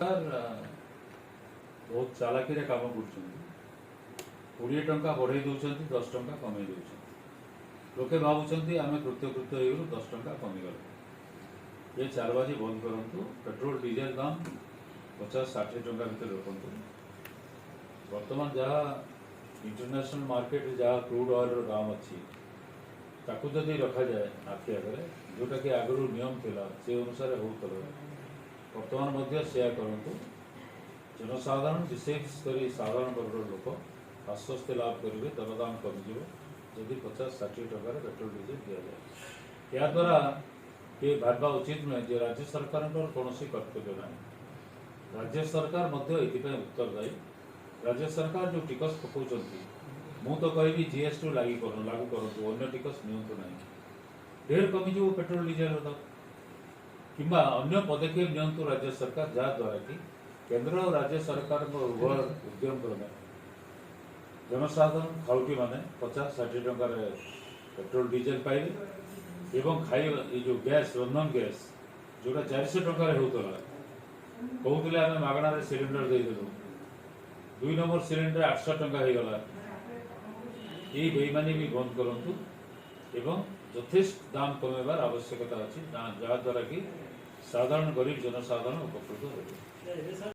ବହୁତ ଚାଲାକିରେ କାମ କରୁଛନ୍ତି କୋଡ଼ିଏ ଟଙ୍କା ବଢ଼େଇ ଦେଉଛନ୍ତି ଦଶ ଟଙ୍କା କମେଇ ଦେଉଛନ୍ତି ଲୋକେ ଭାବୁଛନ୍ତି ଆମେ କୃତ୍ୟକୃତ୍ୟ ହେଇଗଲୁ ଦଶ ଟଙ୍କା କମିଗଲା ଏ ଚାଲବାଜି ବନ୍ଦ କରନ୍ତୁ ପେଟ୍ରୋଲ ଡିଜେଲ ଦାମ୍ ପଚାଶ ଷାଠିଏ ଟଙ୍କା ଭିତରେ ରଖନ୍ତୁ ବର୍ତ୍ତମାନ ଯାହା ଇଣ୍ଟରନ୍ୟାସନାଲ ମାର୍କେଟରେ ଯାହା କ୍ରୁଡ୍ ଅଏଲର ଦାମ୍ ଅଛି ତାକୁ ଯଦି ରଖାଯାଏ ଆଖି ଆଗରେ ଯେଉଁଟାକି ଆଗରୁ ନିୟମ ଥିଲା ସେ ଅନୁସାରେ ହେଉଥିଲା बर्तमान सेयार करूँ जनसाधारण विशेषकर साधारण वर्ग लोक आश्वस्ति लाभ करेंगे दरदाम कमिजे जदि पचास षाठी टकर पेट्रोल डीजेल दि जाए यादारा ये भावना उचित नुह जो राज्य सरकार कौन सी कर्तव्य ना राज्य सरकार उत्तरदायी राज्य सरकार जो टिकस पकाचं मुझे कह जी एस लागू करूँ अगर टिकस नि ढेर कमिजे पेट्रोल डीजेल दर किंवा अन्य पदक्षेप निंतु तो राज्य सरकार जहाद्वारा कि केन्द्र और राज्य सरकार उभय उद्यम क्रम जनसाधारण खाउटी मैंने पचास षाठी टकरोल डीजेल पाइले एवं खाइ जो गैस रंधन गैस जो चार शह टकरा कहते आम मगणारे सिलिंडर देदेलु दुई नंबर सिलिंडर आठ आठश टाइगला ये बेईमानी भी बंद करूँ এবং যথেষ্ট দাম কমেবার আবশ্যকতা আছে যার দ্বারা কি সাধারণ গরিব জনসাধারণ উপকৃত হবে